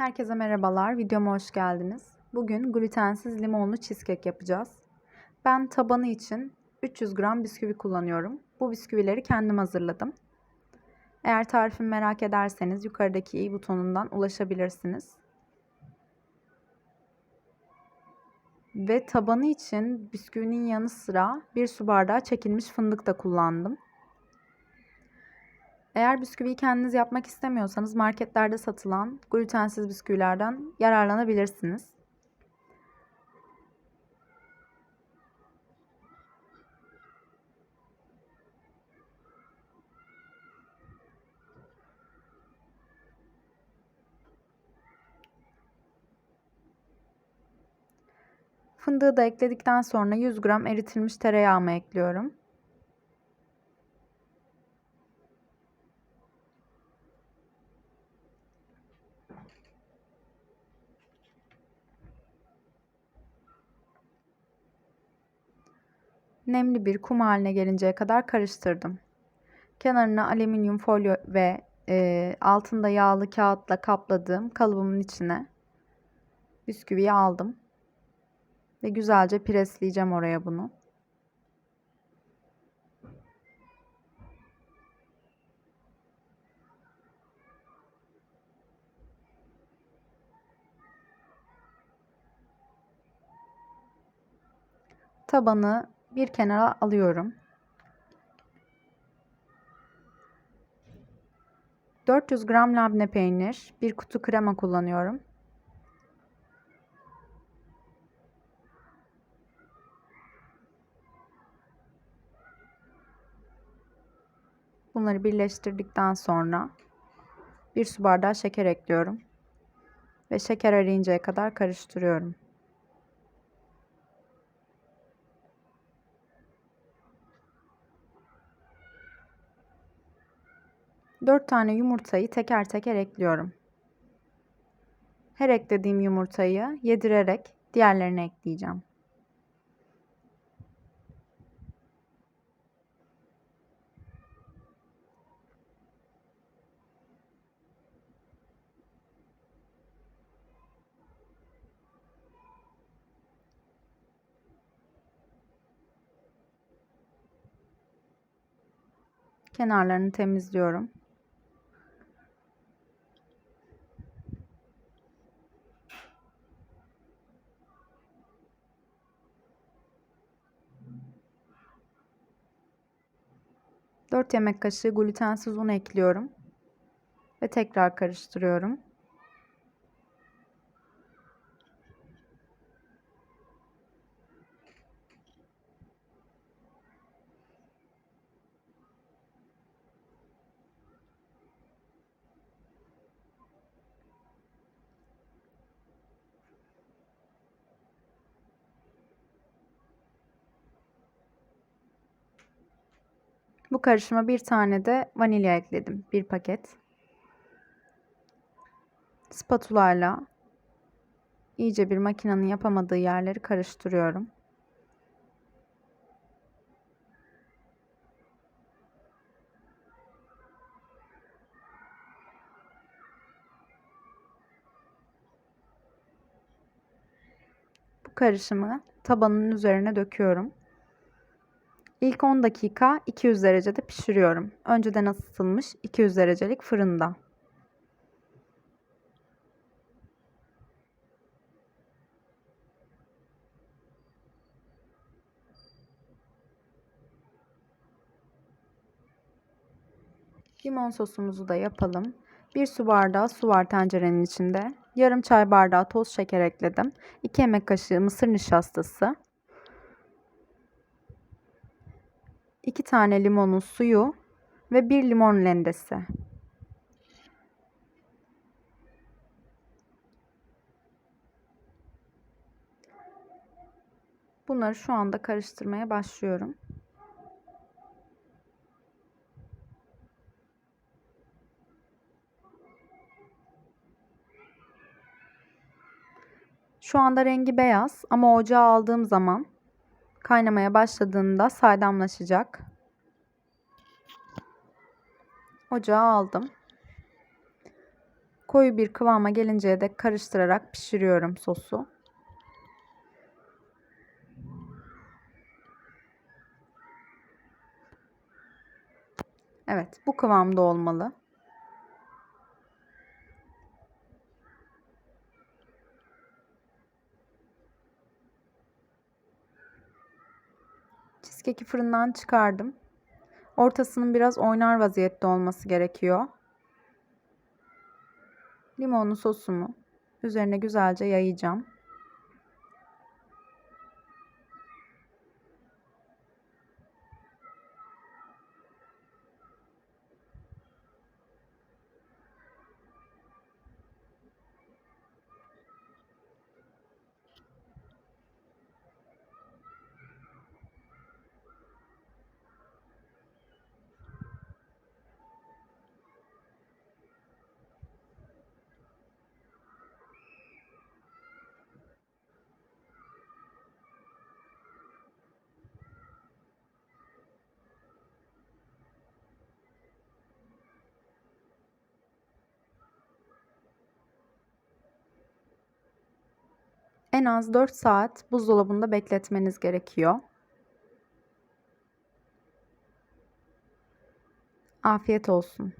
Herkese merhabalar, videoma hoş geldiniz. Bugün glutensiz limonlu cheesecake yapacağız. Ben tabanı için 300 gram bisküvi kullanıyorum. Bu bisküvileri kendim hazırladım. Eğer tarifimi merak ederseniz yukarıdaki i butonundan ulaşabilirsiniz. Ve tabanı için bisküvinin yanı sıra bir su bardağı çekilmiş fındık da kullandım. Eğer bisküviyi kendiniz yapmak istemiyorsanız marketlerde satılan glutensiz bisküvilerden yararlanabilirsiniz. Fındığı da ekledikten sonra 100 gram eritilmiş tereyağımı ekliyorum. Nemli bir kum haline gelinceye kadar karıştırdım. Kenarına alüminyum folyo ve e, altında yağlı kağıtla kapladığım kalıbımın içine bisküviyi aldım. Ve güzelce presleyeceğim oraya bunu. Tabanı bir kenara alıyorum. 400 gram labne peynir, bir kutu krema kullanıyorum. Bunları birleştirdikten sonra bir su bardağı şeker ekliyorum ve şeker eriyinceye kadar karıştırıyorum. 4 tane yumurtayı teker teker ekliyorum. Her eklediğim yumurtayı yedirerek diğerlerini ekleyeceğim. Kenarlarını temizliyorum. Dört yemek kaşığı glutensiz un ekliyorum ve tekrar karıştırıyorum. Bu karışıma bir tane de vanilya ekledim. Bir paket. Spatulayla iyice bir makinenin yapamadığı yerleri karıştırıyorum. Bu karışımı tabanın üzerine döküyorum. İlk 10 dakika 200 derecede pişiriyorum. Önceden ısıtılmış 200 derecelik fırında. Limon sosumuzu da yapalım. Bir su bardağı su var tencerenin içinde. Yarım çay bardağı toz şeker ekledim. 2 yemek kaşığı mısır nişastası. 2 tane limonun suyu ve 1 limon rendesi. Bunları şu anda karıştırmaya başlıyorum. Şu anda rengi beyaz ama ocağa aldığım zaman kaynamaya başladığında saydamlaşacak. Ocağa aldım. Koyu bir kıvama gelinceye dek karıştırarak pişiriyorum sosu. Evet, bu kıvamda olmalı. Cheesecake'i fırından çıkardım. Ortasının biraz oynar vaziyette olması gerekiyor. Limonlu sosumu üzerine güzelce yayacağım. En az 4 saat buzdolabında bekletmeniz gerekiyor. Afiyet olsun.